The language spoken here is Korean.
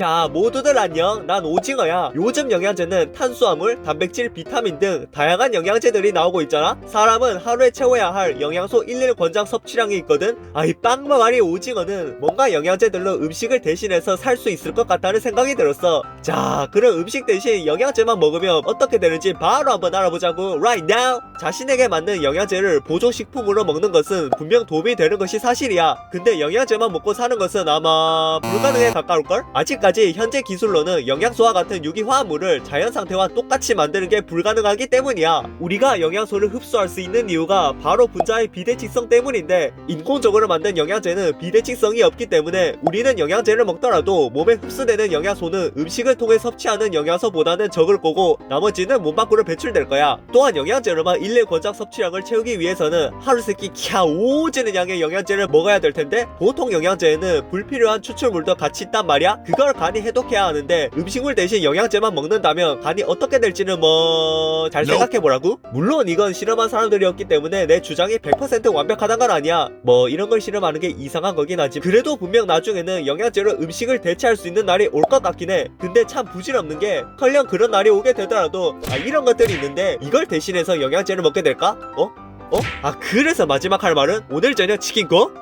자 모두들 안녕. 난 오징어야. 요즘 영양제는 탄수화물, 단백질, 비타민 등 다양한 영양제들이 나오고 있잖아. 사람은 하루에 채워야 할 영양소 11 권장 섭취량이 있거든. 아이 빵망아리 오징어는 뭔가 영양제들로 음식을 대신해서 살 수 있을 것 같다는 생각이 들었어. 자 그럼 음식 대신 영양제만 먹으면 어떻게 되는지 바로 한번 알아보자고 right now. 자신에게 맞는 영양제를 보조식품으로 먹는 것은 분명 도움이 되는 것이 사실이야. 근데 영양제만 먹고 사는 것은 아마 불가능에 가까울걸? 아직까지 현재 기술로는 영양소와 같은 유기화합물을 자연 상태와 똑같이 만드는 게 불가능하기 때문이야. 우리가 영양소를 흡수할 수 있는 이유가 바로 분자의 비대칭성 때문인데 인工적으로 만든 영양제는 비대칭성이 없기 때문에 우리는 영양제를 먹더라도 몸에 흡수되는 영양소는 음식을 통해 섭취하는 영양소보다는 적을 거고 나머지는 몸 밖으로 배출될 거야. 또한 영양제로만 일일 권장 섭취량을 채우기 위해서는 하루 세끼 캬 오지는 양의 영양제를 먹어야 될 텐데 보통 영양제에는 불필요한 추출물도 같이 있단 말이야. 그걸 간이 해독해야 하는데 음식물 대신 영양제만 먹는다면 간이 어떻게 될지는 뭐 잘 생각해보라고 물론 이건 실험한 사람들이었기 때문에 내 주장이 100% 완벽하단 건 아니야 뭐 이런 걸 실험하는 게 이상한 거긴 하지 그래도 분명 나중에는 영양제로 음식을 대체할 수 있는 날이 올 것 같긴 해 근데 참 부질없는 게 컬령 그런 날이 오게 되더라도 아 이런 것들이 있는데 이걸 대신해서 영양제를 먹게 될까? 어? 어? 아 그래서 마지막 할 말은 오늘 저녁 치킨 거?